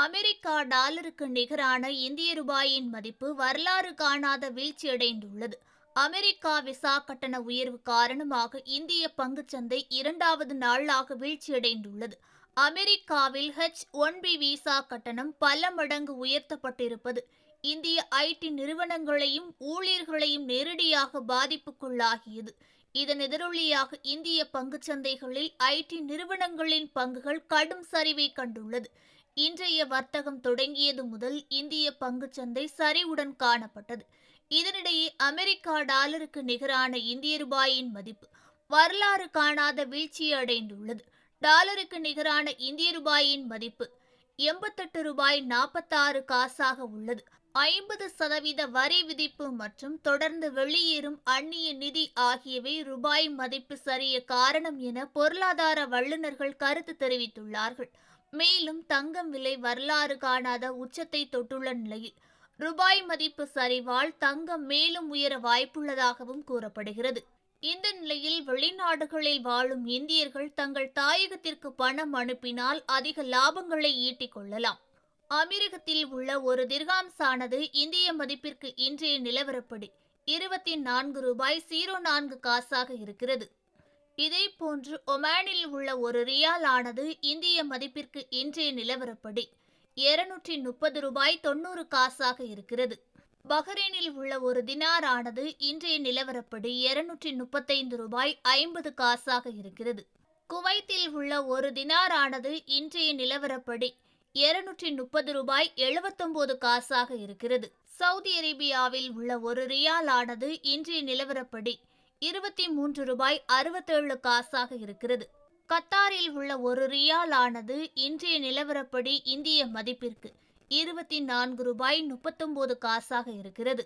America டாலருக்கு நிகரான இந்திய ரூபாயின் மதிப்பு வரலாறு காணாத வீழ்ச்சியடைந்துள்ளது. அமெரிக்கா விசா கட்டண உயர்வு காரணமாக இந்திய பங்குச்சந்தை இரண்டாவது நாளாக வீழ்ச்சியடைந்துள்ளது. அமெரிக்காவில் ஹெச் ஒன் பி விசா கட்டணம் பல மடங்கு உயர்த்தப்பட்டிருப்பது இந்திய ஐடி நிறுவனங்களையும் ஊழியர்களையும் நேரடியாக பாதிப்புக்குள்ளாகியது. இதன் எதிரொலியாக இந்திய பங்குச்சந்தைகளில் ஐடி நிறுவனங்களின் பங்குகள் கடும் சரிவை கண்டுள்ளது. இன்றைய வர்த்தகம் தொடங்கியது முதல் இந்திய பங்குச்சந்தை சரிவுடன் காணப்பட்டது. இதனிடையே அமெரிக்கா டாலருக்கு நிகரான இந்திய ரூபாயின் மதிப்பு வரலாறு காணாத வீழ்ச்சியை அடைந்துள்ளது டாலருக்கு நிகரான இந்திய ரூபாயின் மதிப்பு எண்பத்தெட்டு ரூபாய் நாற்பத்தாறு காசாக உள்ளது. ஐம்பது சதவீத வரி விதிப்பு மற்றும் தொடர்ந்து வெளியேறும் அந்நிய நிதி ஆகியவை ரூபாய் மதிப்பு சரிய காரணம் என பொருளாதார வல்லுநர்கள் கருத்து தெரிவித்துள்ளார்கள். மேலும் தங்கம் விலை வரலாறு காணாத உச்சத்தை தொட்டுள்ள நிலையில் ரூபாய் மதிப்பு சரிவால் தங்கம் மேலும் உயர வாய்ப்புள்ளதாகவும் கூறப்படுகிறது. இந்த நிலையில் வெளிநாடுகளில் வாழும் இந்தியர்கள் தங்கள் தாயகத்திற்கு பணம் அனுப்பினால் அதிக லாபங்களை ஈட்டிக் கொள்ளலாம். அமீரகத்தில் உள்ள ஒரு திர்காம்ஸானது இந்திய மதிப்பிற்கு இன்றைய நிலவரப்படி இருபத்தி நான்கு ரூபாய் ஜீரோ நான்கு காசாக இருக்கிறது. இதேபோன்று ஒமானில் உள்ள ஒரு ரியால் ஆனது இந்திய மதிப்பிற்கு இன்றைய நிலவரப்படி இருநூற்றி முப்பது ரூபாய் தொண்ணூறு காசாக இருக்கிறது. பஹ்ரைனில் உள்ள ஒரு தினார் ஆனது இன்றைய நிலவரப்படி இருநூற்றி முப்பத்தைந்து ரூபாய் ஐம்பது காசாக இருக்கிறது. குவைத்தில் உள்ள ஒரு தினார் ஆனது இன்றைய நிலவரப்படி இருநூற்றி முப்பது ரூபாய் எழுபத்தொன்பது காசாக இருக்கிறது. சவுதி அரேபியாவில் உள்ள ஒரு ரியால் ஆனது இன்றைய நிலவரப்படி இருபத்தி மூன்று ரூபாய் அறுபத்தேழு காசாக இருக்கிறது. கத்தாரில் உள்ள ஒரு ரியால் ஆனது இன்றைய நிலவரப்படி இந்திய மதிப்பிற்கு இருபத்தி நான்கு ரூபாய் முப்பத்தொன்பது காசாக இருக்கிறது.